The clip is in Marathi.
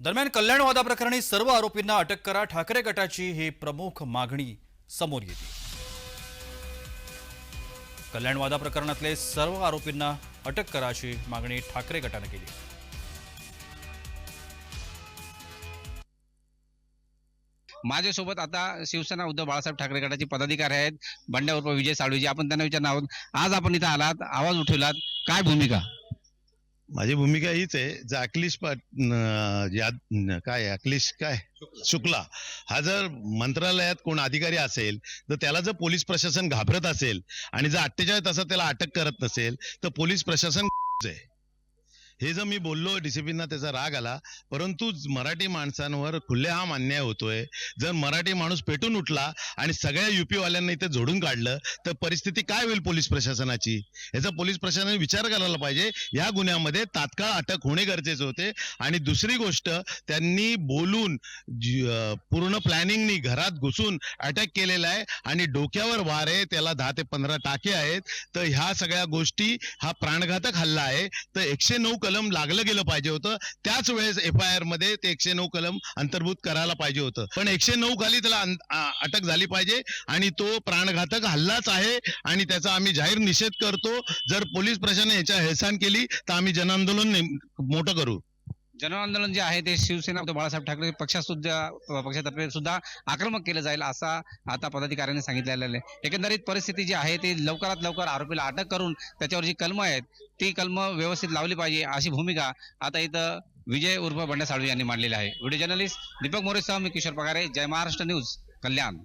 दरम्यान कल्याण वादाप्रकरणी सर्व आरोपींना अटक करा. ठाकरे गटाची ही प्रमुख मागणी समोर येते. कल्याण वादा प्रकरणातले सर्व आरोपींना अटक करा अशी मागणी ठाकरे गटानं केली. माझ्यासोबत आता शिवसेना उद्धव बाळासाहेब ठाकरे गटाचे पदाधिकारी आहेत. बंड्या उर्फ विजय साळवीजी आपण त्यांना विचारणार आहोत. आज आपण इथं आलात आवाज उठवलात. काय भूमिका? माझी भूमिका हीच आहे. जर अखिलेश पाट- काय अखिलेश काय? शुक्ला. हा जर मंत्रालयात कोण अधिकारी असेल तर त्याला जर पोलीस प्रशासन घाबरत असेल आणि जर अठ्ठेचाळीस तासात त्याला अटक करत नसेल तर पोलीस प्रशासन आहे. हे जर मी बोललो डीसीपींना त्याचा राग आला परंतु मराठी माणसांवर खुल्लेआम अन्याय होतोय. जर मराठी माणूस पेटून उठला आणि सगळ्या युपी वाल्यांना इथे झोडून काढलं तर परिस्थिती काय होईल पोलीस प्रशासनाची? याचा पोलीस प्रशासनाने विचार करायला पाहिजे. या गुन्ह्यामध्ये तात्काळ अटक होणे गरजेचे होते. आणि दुसरी गोष्ट त्यांनी बोलून पूर्ण प्लॅनिंगनी घरात घुसून अटॅक केलेला आहे आणि डोक्यावर वार आहे त्याला दहा ते पंधरा टाके आहेत. तर ह्या सगळ्या गोष्टी हा प्राणघातक हल्ला आहे. तर एकशे नऊ कलम लागलं गेलं पाहिजे होतं. त्याच वेळेस एफ आय आरमध्ये ते एकशे नऊ कलम अंतर्भूत करायला पाहिजे होतं. पण एकशे नऊ खाली त्याला अटक झाली पाहिजे आणि तो प्राणघातक हल्लाच आहे आणि त्याचा आम्ही जाहीर निषेध करतो. जर पोलीस प्रशासनाने याच्या हेळसांड केली तर आम्ही जनआंदोलन मोठं करू. जन आंदोलन जे आहे ते शिवसेना बाळासाहेब ठाकरे पक्षात सुद्धा पक्षातर्फे सुद्धा आक्रमक केलं जाईल असा आता पदाधिकाऱ्यांनी सांगितलेलं आहे. एकंदरीत परिस्थिती जी आहे ती लवकरात लवकर आरोपीला अटक करून त्याच्यावर जी कलमं आहेत ती कलमं व्यवस्थित लावली पाहिजे अशी भूमिका आता इथं विजय उर्फ बंड्या साळवी यांनी मांडलेली आहे. व्हिडिओ जर्नलिस्ट दीपक मोरेसह मी किशोर पगारे जय महाराष्ट्र न्यूज कल्याण.